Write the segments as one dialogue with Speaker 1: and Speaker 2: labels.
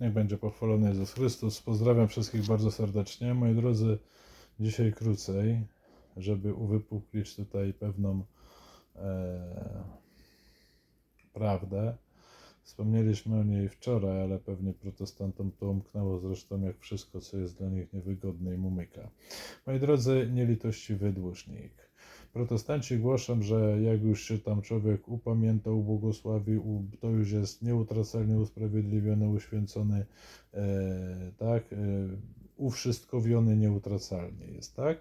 Speaker 1: Niech będzie pochwalony Jezus Chrystus. Pozdrawiam wszystkich bardzo serdecznie. Moi drodzy, dzisiaj krócej, żeby uwypuklić tutaj pewną e, prawdę. Wspomnieliśmy o niej wczoraj, ale pewnie protestantom to umknęło zresztą jak wszystko, co jest dla nich niewygodne i mumyka. Moi drodzy, nielitościwy dłużnik. Protestanci głoszą, że jak już się tam człowiek upamiętał, błogosławił, to już jest nieutracalnie usprawiedliwiony, uświęcony, e, tak, e, uwszystkowiony nieutracalnie jest, tak?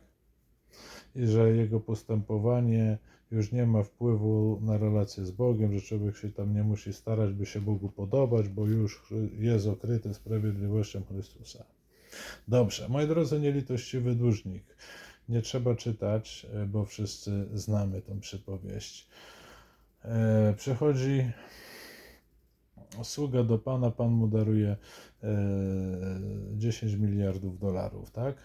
Speaker 1: I że jego postępowanie już nie ma wpływu na relacje z Bogiem, że człowiek się tam nie musi starać, by się Bogu podobać, bo już jest okryty sprawiedliwością Chrystusa. Dobrze, moi drodzy, nielitościwy dłużnik. Nie trzeba czytać, e, bo wszyscy znamy tą przypowieść. E, Przychodzi sługa do pana, pan mu daruje e, 10 miliardów dolarów, tak?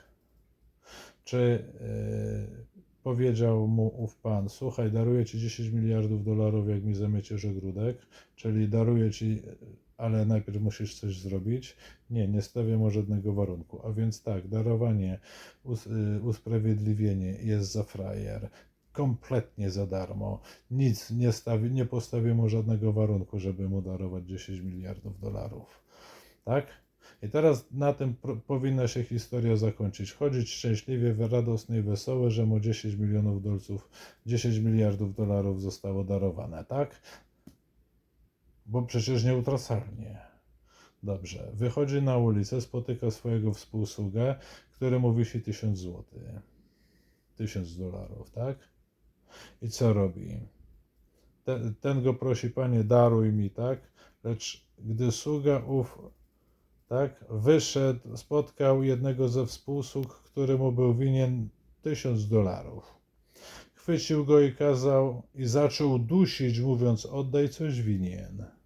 Speaker 1: Czy e, powiedział mu ów pan, słuchaj, daruję ci 10 miliardów dolarów, jak mi zamyciesz ogródek, czyli daruję ci, ale najpierw musisz coś zrobić. Nie, nie stawiam o żadnego warunku. A więc tak, darowanie, us, y, usprawiedliwienie jest za frajer. Kompletnie za darmo. Nic nie, stawi, nie postawię mu żadnego warunku, żeby mu darować 10 miliardów dolarów. Tak? I teraz na tym powinna się historia zakończyć. Chodzić szczęśliwie, radosny i wesoły, że mu 10 milionów dolców, 10 miliardów dolarów zostało darowane, tak? Bo przecież nieutracalnie. Dobrze. Wychodzi na ulicę, spotyka swojego współsługę, który mu wisi 1000 złotych. 1000 dolarów, tak? I co robi? Ten, ten go prosi, panie, daruj mi, tak? Lecz gdy sługa ów tak, wyszedł, spotkał jednego ze współsług, który mu był winien tysiąc dolarów. Chwycił go i kazał i zaczął dusić, mówiąc: Oddaj coś winien.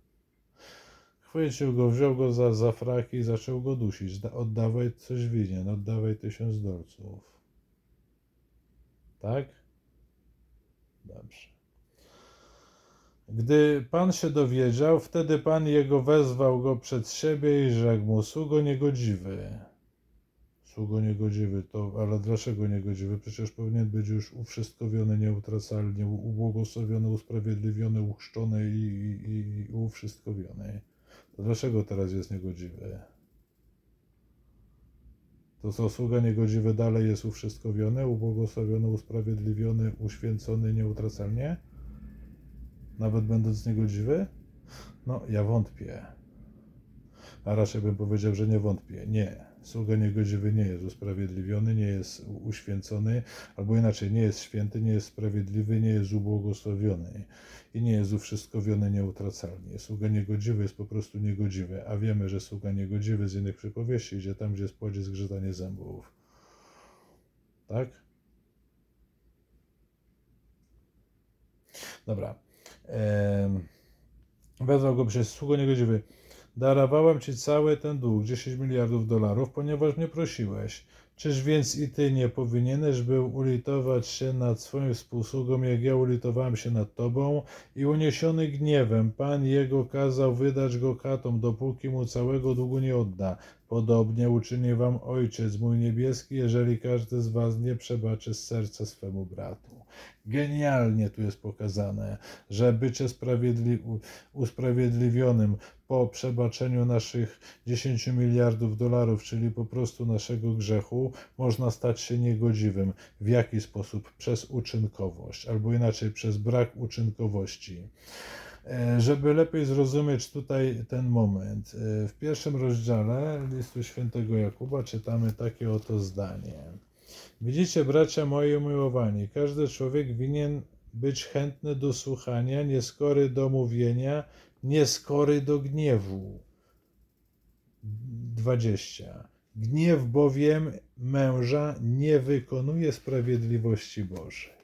Speaker 1: Chwycił go, wziął go za, za fraki i zaczął go dusić. Da- Oddawaj coś winien, oddawaj tysiąc dolców. Tak? Dobrze. Gdy pan się dowiedział, wtedy pan jego wezwał go przed siebie i rzekł mu: Sługo niegodziwy. Sługo niegodziwy, to, ale dlaczego niegodziwy? Przecież powinien być już uwszystkowiony nieutracalnie, ubłogosławiony, usprawiedliwiony, uchrzczony i, i, i uwszystkowiony. Dlaczego teraz jest niegodziwy? To co, sługa niegodziwy dalej jest uwszystkowiony, ubłogosławiony, usprawiedliwiony, uświęcony nieutracalnie? Nawet będąc niegodziwy? No, ja wątpię. A raczej bym powiedział, że nie wątpię. Nie. Sługa niegodziwy nie jest usprawiedliwiony, nie jest uświęcony, albo inaczej, nie jest święty, nie jest sprawiedliwy, nie jest ubłogosławiony i nie jest uwszystkowiony nieutracalnie. Sługa niegodziwy jest po prostu niegodziwy, a wiemy, że sługa niegodziwy z innych przypowieści idzie tam, gdzie jest płodzie zgrzytanie zębów. Tak? Dobra. Em, Wezwał go przez sługo niegodziwy. Darowałem ci cały ten dług, 10 miliardów dolarów, ponieważ mnie prosiłeś. Czyż więc i ty nie powinieneś był ulitować się nad swoim współsługą, jak ja ulitowałem się nad tobą? I uniesiony gniewem, Pan jego kazał wydać go katom, dopóki mu całego długu nie odda. Podobnie uczyni wam Ojciec mój niebieski, jeżeli każdy z was nie przebaczy z serca swemu bratu. Genialnie tu jest pokazane, że bycie sprawiedli- usprawiedliwionym po przebaczeniu naszych 10 miliardów dolarów, czyli po prostu naszego grzechu, można stać się niegodziwym. W jaki sposób? Przez uczynkowość, albo inaczej przez brak uczynkowości. E, Żeby lepiej zrozumieć tutaj ten moment, e, w pierwszym rozdziale listu świętego Jakuba czytamy takie oto zdanie. Widzicie, bracia moi umiłowani, każdy człowiek winien być chętny do słuchania, nieskory do mówienia, nieskory do gniewu. 20. Gniew bowiem męża nie wykonuje sprawiedliwości Bożej.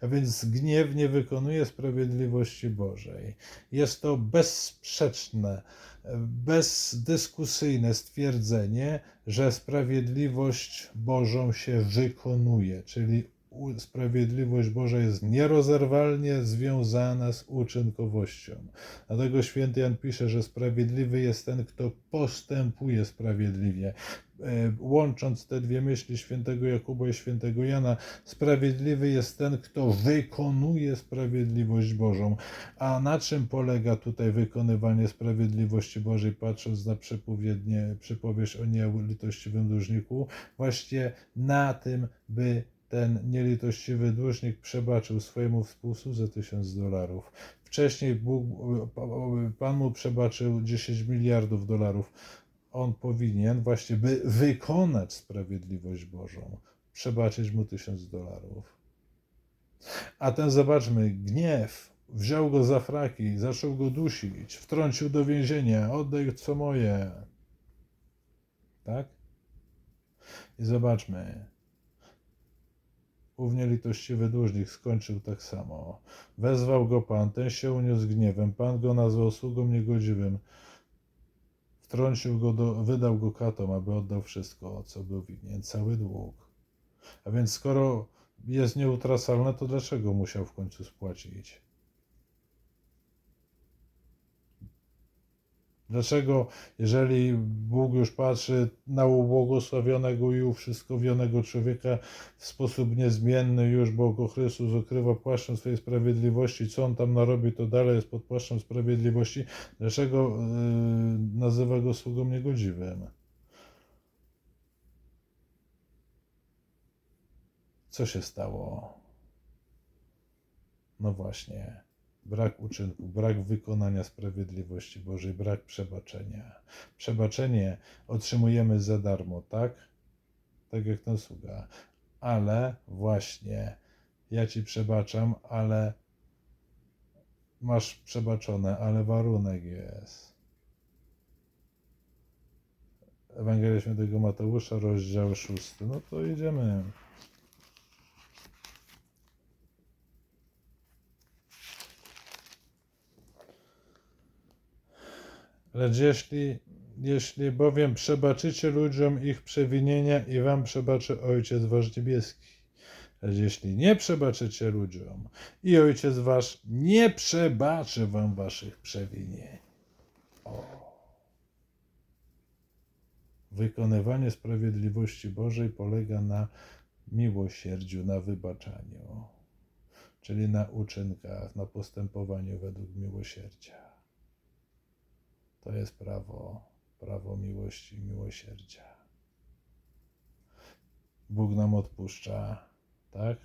Speaker 1: A więc gniew nie wykonuje sprawiedliwości Bożej. Jest to bezsprzeczne, bezdyskusyjne stwierdzenie, że sprawiedliwość Bożą się wykonuje, czyli sprawiedliwość Boża jest nierozerwalnie związana z uczynkowością. Dlatego święty Jan pisze, że sprawiedliwy jest ten, kto postępuje sprawiedliwie. E, Łącząc te dwie myśli świętego Jakuba i świętego Jana, sprawiedliwy jest ten, kto wykonuje sprawiedliwość Bożą. A na czym polega tutaj wykonywanie sprawiedliwości Bożej, patrząc na przepowiednie, przypowieść o nielitościwym dłużniku? Właśnie na tym, by ten nielitościwy dłużnik przebaczył swojemu współsłudze tysiąc dolarów. Wcześniej Bóg, Pan mu przebaczył 10 miliardów dolarów. On powinien właśnie, by wykonać sprawiedliwość Bożą, przebaczyć mu tysiąc dolarów. A ten, zobaczmy, gniew, wziął go za fraki, zaczął go dusić, wtrącił do więzienia, oddaj co moje. Tak? I zobaczmy, ów nielitościwy dłużnik skończył tak samo. Wezwał go Pan, ten się uniósł gniewem, Pan go nazwał sługą niegodziwym. Wtrącił go do, wydał go katom, aby oddał wszystko, co był winien, cały dług. A więc skoro jest nieutracalne, to dlaczego musiał w końcu spłacić? Dlaczego, jeżeli Bóg już patrzy na ubłogosławionego i uwszystkowionego człowieka w sposób niezmienny już, bo go Chrystus okrywa płaszczem swojej sprawiedliwości, co on tam narobi, to dalej jest pod płaszczem sprawiedliwości, dlaczego yy, nazywa go sługą niegodziwym? Co się stało? No właśnie, brak uczynku, brak wykonania sprawiedliwości Bożej, brak przebaczenia. Przebaczenie otrzymujemy za darmo, tak? Tak jak ten sługa. Ale właśnie, ja ci przebaczam, ale masz przebaczone, ale warunek jest. Ewangelia Świętego Mateusza, rozdział 6. No to idziemy. Lecz jeśli, jeśli bowiem przebaczycie ludziom ich przewinienia i wam przebaczy Ojciec Wasz Niebieski. Lecz jeśli nie przebaczycie ludziom i Ojciec Wasz nie przebaczy wam waszych przewinień. O. Wykonywanie sprawiedliwości Bożej polega na miłosierdziu, na wybaczaniu, czyli na uczynkach, na postępowaniu według miłosierdzia. To jest prawo, prawo miłości i miłosierdzia. Bóg nam odpuszcza, tak?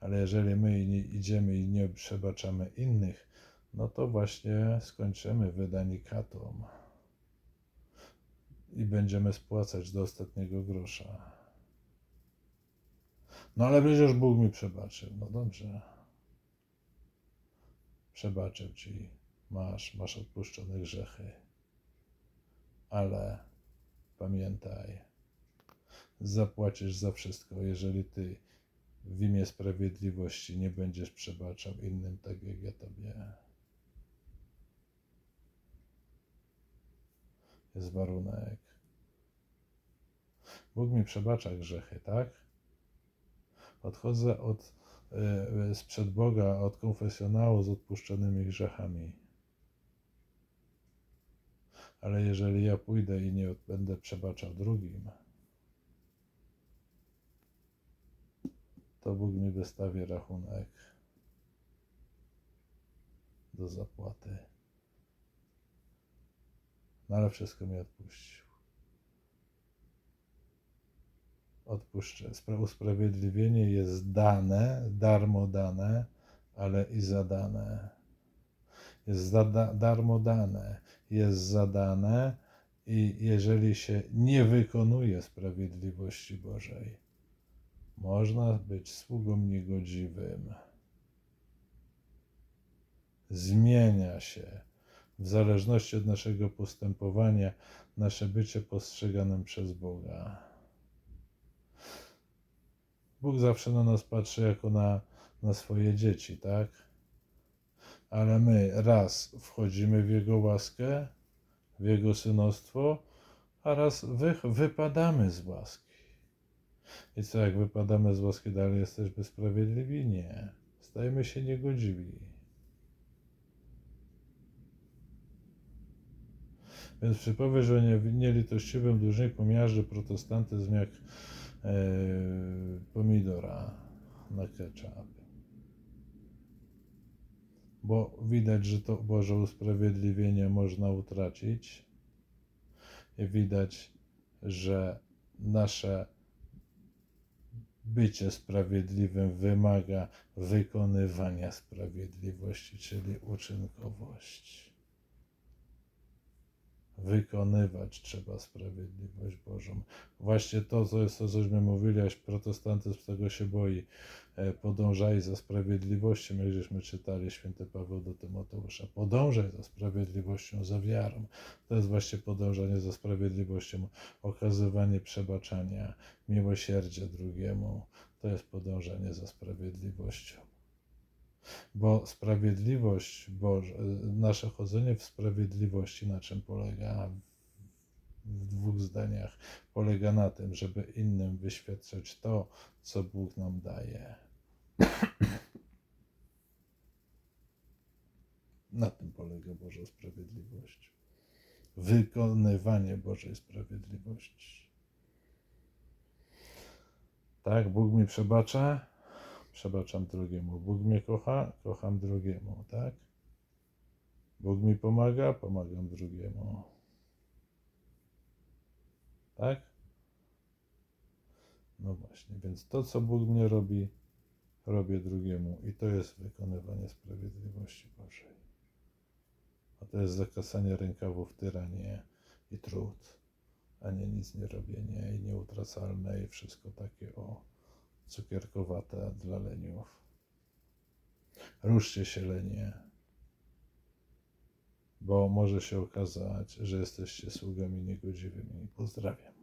Speaker 1: Ale jeżeli my idziemy i nie przebaczamy innych, no to właśnie skończymy wydani katom i będziemy spłacać do ostatniego grosza. No ale przecież Bóg mi przebaczył. No dobrze. Przebaczył ci. Masz, masz odpuszczone grzechy ale pamiętaj, zapłacisz za wszystko, jeżeli ty w imię sprawiedliwości nie będziesz przebaczał innym tak jak ja tobie. Jest warunek. Bóg mi przebacza grzechy, tak? Odchodzę od, y, sprzed Boga, od konfesjonału z odpuszczonymi grzechami ale jeżeli ja pójdę i nie będę przebaczał drugim, to Bóg mi wystawi rachunek do zapłaty. No ale wszystko mi odpuścił. Odpuszczę. Spra- Usprawiedliwienie jest dane, darmo dane, ale i zadane. Jest za da- darmo dane jest zadane i jeżeli się nie wykonuje sprawiedliwości Bożej, można być sługą niegodziwym. Zmienia się w zależności od naszego postępowania nasze bycie postrzeganym przez Boga. Bóg zawsze na nas patrzy jako na, na swoje dzieci, tak? Ale my raz wchodzimy w Jego łaskę, w Jego synostwo, a raz wy, wypadamy z łaski. I co, jak wypadamy z łaski dalej, jesteśmy sprawiedliwi? Nie. Stajemy się niegodziwi. Więc przypowieść o nie- nielitościwym dłużniku miażdży protestantyzm jak e, pomidora na ketchup. Bo widać, że to Boże usprawiedliwienie można utracić. I widać, że nasze bycie sprawiedliwym wymaga wykonywania sprawiedliwości, czyli uczynkowości. Wykonywać trzeba sprawiedliwość Bożą. Właśnie to, co jest to, cośmy mówili, aż protestantyzm tego się boi. E, Podążaj za sprawiedliwością, jak żeśmy czytali święty Paweł do Tymoteusza. Podążaj za sprawiedliwością, za wiarą. To jest właśnie podążanie za sprawiedliwością, okazywanie przebaczenia, miłosierdzia drugiemu. To jest podążanie za sprawiedliwością. Bo sprawiedliwość Boże, nasze chodzenie w sprawiedliwości na czym polega? W dwóch zdaniach. Polega na tym, żeby innym wyświadczać to, co Bóg nam daje. Na tym polega Boża sprawiedliwość. Wykonywanie Bożej sprawiedliwości. Tak, Bóg mi przebacza, przebaczam drugiemu. Bóg mnie kocha, kocham drugiemu, tak? Bóg mi pomaga, pomagam drugiemu. Tak? No właśnie, więc to, co Bóg mnie robi, robię drugiemu. I to jest wykonywanie sprawiedliwości Bożej. A to jest zakasanie rękawów tyranie i trud, a nie nic nie robienie i nieutracalne i wszystko takie o cukierkowate dla leniów. Ruszcie się lenie, bo może się okazać, że jesteście sługami niegodziwymi. Pozdrawiam.